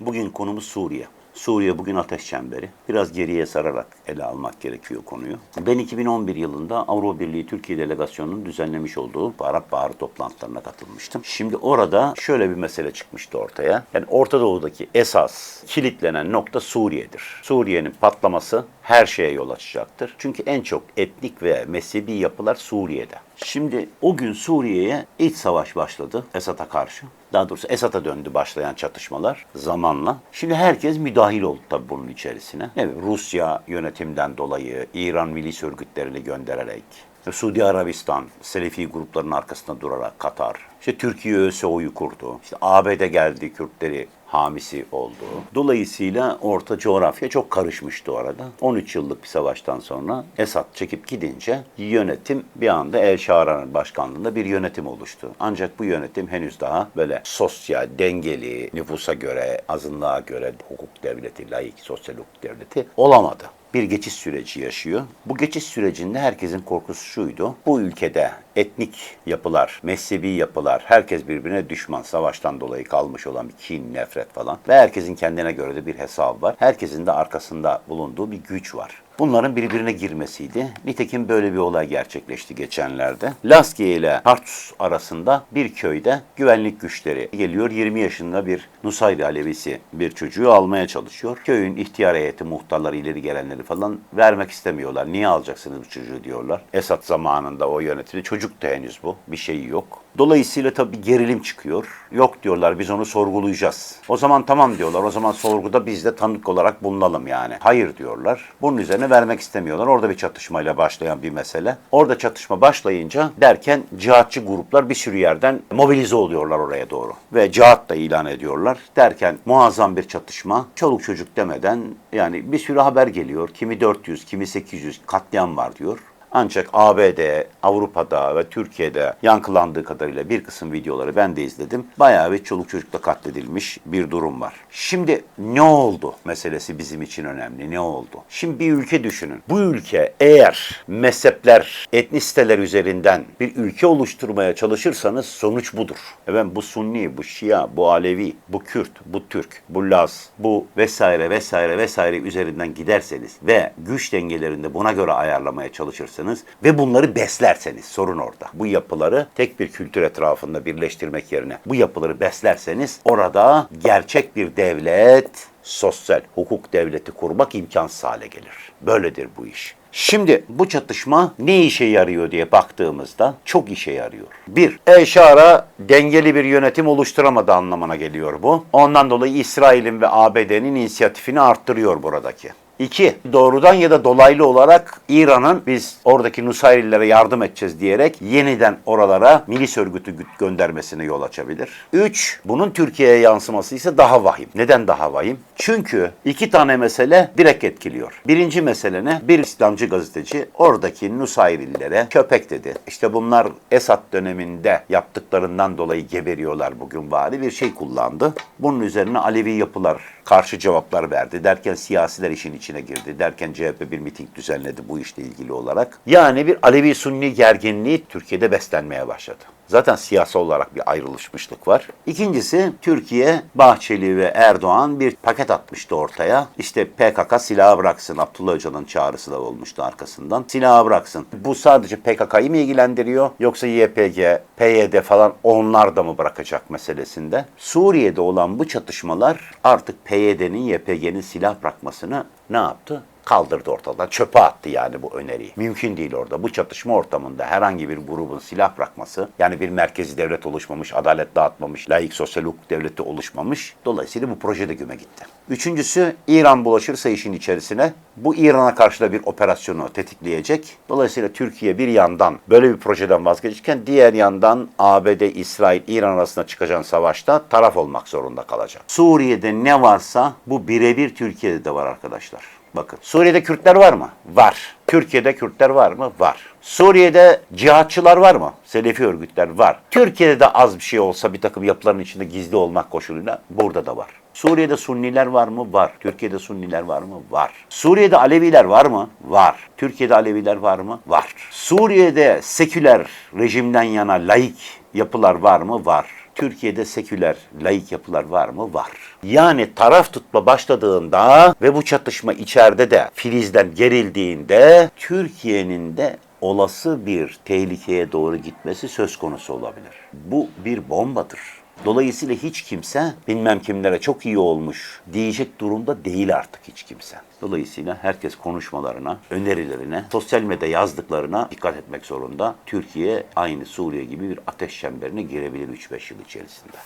Bugün konumuz Suriye. Suriye bugün ateş çemberi. Biraz geriye sararak ele almak gerekiyor konuyu. Ben 2011 yılında Avrupa Birliği Türkiye Delegasyonu'nun düzenlemiş olduğu Arap Baharı toplantılarına katılmıştım. Şimdi orada şöyle bir mesele çıkmıştı ortaya. Yani Orta Doğu'daki esas kilitlenen nokta Suriye'dir. Suriye'nin patlaması her şeye yol açacaktır. Çünkü en çok etnik ve mezhebi yapılar Suriye'de. Şimdi o gün Suriye'ye iç savaş başladı Esad'a karşı. Daha doğrusu Esad'a döndü başlayan çatışmalar zamanla. Şimdi herkes müdahil oldu tabii bunun içerisine. Evet, Rusya yönetimden dolayı İran milis örgütlerini göndererek, Suudi Arabistan, Selefi grupların arkasında durarak Katar, işte Türkiye ÖSO'yu kurdu, işte ABD geldi Kürtleri hamisi oldu. Dolayısıyla orta coğrafya çok karışmıştı orada. 13 yıllık bir savaştan sonra Esad çekip gidince yönetim bir anda El Şaran'ın başkanlığında bir yönetim oluştu. Ancak bu yönetim henüz daha böyle sosyal, dengeli, nüfusa göre, azınlığa göre hukuk devleti, layık sosyal hukuk devleti olamadı bir geçiş süreci yaşıyor. Bu geçiş sürecinde herkesin korkusu şuydu. Bu ülkede etnik yapılar, mezhebi yapılar, herkes birbirine düşman, savaştan dolayı kalmış olan bir kin, nefret falan ve herkesin kendine göre de bir hesabı var. Herkesin de arkasında bulunduğu bir güç var. Bunların birbirine girmesiydi. Nitekim böyle bir olay gerçekleşti geçenlerde. Laskiye ile Tartus arasında bir köyde güvenlik güçleri geliyor. 20 yaşında bir Nusayri Alevisi bir çocuğu almaya çalışıyor. Köyün ihtiyar heyeti, muhtarları, ileri gelenleri falan vermek istemiyorlar. Niye alacaksınız bu çocuğu diyorlar. Esat zamanında o yönetimi çocuk da henüz bu. Bir şeyi yok. Dolayısıyla tabii gerilim çıkıyor. Yok diyorlar biz onu sorgulayacağız. O zaman tamam diyorlar. O zaman sorguda biz de tanık olarak bulunalım yani. Hayır diyorlar. Bunun üzerine vermek istemiyorlar. Orada bir çatışmayla başlayan bir mesele. Orada çatışma başlayınca derken cihatçı gruplar bir sürü yerden mobilize oluyorlar oraya doğru. Ve cihat da ilan ediyorlar. Derken muazzam bir çatışma. Çoluk çocuk demeden yani bir sürü haber geliyor. Kimi 400, kimi 800 katliam var diyor. Ancak ABD, Avrupa'da ve Türkiye'de yankılandığı kadarıyla bir kısım videoları ben de izledim. Bayağı bir çoluk çocukla katledilmiş bir durum var. Şimdi ne oldu meselesi bizim için önemli. Ne oldu? Şimdi bir ülke düşünün. Bu ülke eğer mezhepler, etnisiteler üzerinden bir ülke oluşturmaya çalışırsanız sonuç budur. Evet bu Sunni, bu Şia, bu Alevi, bu Kürt, bu Türk, bu Laz, bu vesaire vesaire vesaire üzerinden giderseniz ve güç dengelerinde buna göre ayarlamaya çalışırsanız ve bunları beslerseniz sorun orada. Bu yapıları tek bir kültür etrafında birleştirmek yerine bu yapıları beslerseniz orada gerçek bir devlet, sosyal hukuk devleti kurmak imkansız hale gelir. Böyledir bu iş. Şimdi bu çatışma ne işe yarıyor diye baktığımızda çok işe yarıyor. Bir, Eşara dengeli bir yönetim oluşturamadı anlamına geliyor bu. Ondan dolayı İsrail'in ve ABD'nin inisiyatifini arttırıyor buradaki. İki, doğrudan ya da dolaylı olarak İran'ın biz oradaki Nusayrillere yardım edeceğiz diyerek yeniden oralara milis örgütü gö- göndermesine yol açabilir. Üç, bunun Türkiye'ye yansıması ise daha vahim. Neden daha vahim? Çünkü iki tane mesele direkt etkiliyor. Birinci mesele? Bir İslamcı gazeteci oradaki Nusayrillere köpek dedi. İşte bunlar Esad döneminde yaptıklarından dolayı geberiyorlar bugün bari bir şey kullandı. Bunun üzerine Alevi yapılar karşı cevaplar verdi. Derken siyasiler işin içine girdi. Derken CHP bir miting düzenledi bu işle ilgili olarak. Yani bir Alevi-Sunni gerginliği Türkiye'de beslenmeye başladı. Zaten siyasi olarak bir ayrılışmışlık var. İkincisi Türkiye, Bahçeli ve Erdoğan bir paket atmıştı ortaya. İşte PKK silahı bıraksın. Abdullah Öcalan'ın çağrısı da olmuştu arkasından. Silahı bıraksın. Bu sadece PKK'yı mı ilgilendiriyor yoksa YPG, PYD falan onlar da mı bırakacak meselesinde? Suriye'de olan bu çatışmalar artık PYD'nin, YPG'nin silah bırakmasını ne yaptı? Kaldırdı ortadan. Çöpe attı yani bu öneriyi. Mümkün değil orada. Bu çatışma ortamında herhangi bir grubun silah bırakması, yani bir merkezi devlet oluşmamış, adalet dağıtmamış, layık sosyal hukuk devleti oluşmamış. Dolayısıyla bu proje de güme gitti. Üçüncüsü İran bulaşırsa işin içerisine bu İran'a karşı da bir operasyonu tetikleyecek. Dolayısıyla Türkiye bir yandan böyle bir projeden vazgeçerken diğer yandan ABD, İsrail, İran arasında çıkacak savaşta taraf olmak zorunda kalacak. Suriye'de ne varsa bu birebir Türkiye'de de var arkadaşlar. Bakın Suriye'de Kürtler var mı? Var. Türkiye'de Kürtler var mı? Var. Suriye'de cihatçılar var mı? Selefi örgütler var. Türkiye'de de az bir şey olsa bir takım yapıların içinde gizli olmak koşuluyla burada da var. Suriye'de Sunniler var mı? Var. Türkiye'de Sunniler var mı? Var. Suriye'de Aleviler var mı? Var. Türkiye'de Aleviler var mı? Var. Suriye'de seküler rejimden yana laik yapılar var mı? Var. Türkiye'de seküler, laik yapılar var mı? Var. Yani taraf tutma başladığında ve bu çatışma içeride de filizden gerildiğinde Türkiye'nin de olası bir tehlikeye doğru gitmesi söz konusu olabilir. Bu bir bombadır. Dolayısıyla hiç kimse bilmem kimlere çok iyi olmuş diyecek durumda değil artık hiç kimse. Dolayısıyla herkes konuşmalarına, önerilerine, sosyal medya yazdıklarına dikkat etmek zorunda. Türkiye aynı Suriye gibi bir ateş çemberine girebilir 3-5 yıl içerisinde.